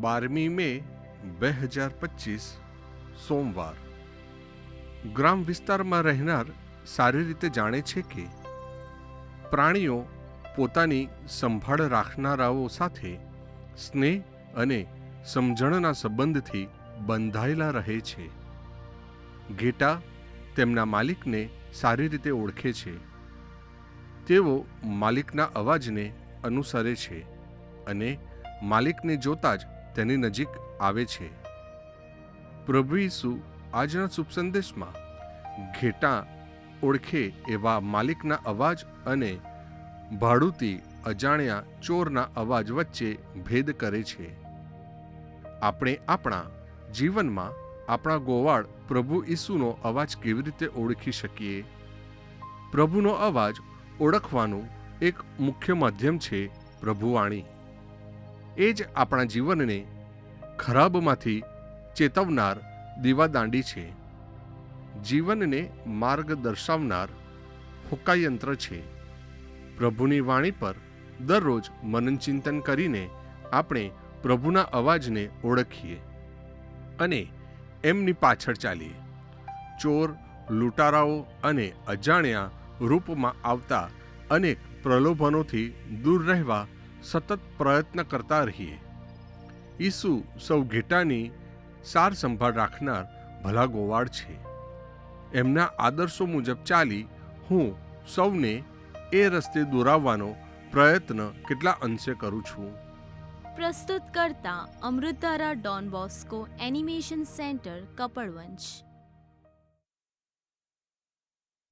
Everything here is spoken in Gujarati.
બારમી મે બે હજાર પચીસ સોમવાર ગ્રામ વિસ્તારમાં રહેનાર સારી રીતે જાણે છે કે પ્રાણીઓ પોતાની સંભાળ રાખનારાઓ સાથે સ્નેહ અને સમજણના સંબંધથી બંધાયેલા રહે છે ઘેટા તેમના માલિકને સારી રીતે ઓળખે છે તેઓ માલિકના અવાજને અનુસરે છે અને માલિકને જોતા જ તેની નજીક આવે છે. પ્રભુ ઈસુ આજના શુભ સંદેશમાં ઘેટા ઓળખે એવા માલિકના અવાજ અને ભાડુતી અજાણ્યા ચોરના અવાજ વચ્ચે ભેદ કરે છે. આપણે આપણા જીવનમાં આપણા ગોવાળ પ્રભુ ઈસુનો અવાજ કેવી રીતે ઓળખી શકીએ? પ્રભુનો અવાજ ઓળખવાનું એક મુખ્ય માધ્યમ છે પ્રભુવાણી. એ જ આપણા જીવનને ખરાબમાંથી ચેતવનાર દીવાદાંડી છે. જીવનને માર્ગ દર્શાવનાર હુકાયંત્ર છે. પ્રભુની વાણી પર દરરોજ મનનચિંતન કરીને આપણે પ્રભુના અવાજને ઓળખીએ અને એમની પાછળ ચાલીએ. ચોર, લૂંટારાઓ અને અજાણ્યા રૂપમાં આવતા અનેક પ્રલોભનોથી દૂર રહેવા સતત પ્રયત્ન કરતા રહીએ. ઈસુ સૌ ઘેટાની સાર સંભાળ રાખનાર ભલા ગોવાળ છે. એમના આદર્શો મુજબ ચાલી હું સૌને એ રસ્તે દોરાવવાનો પ્રયત્ન કેટલા અંશે કરું છું? પ્રસ્તુત કરતા અમૃતારા Don Bosco animation centre Kapadvanj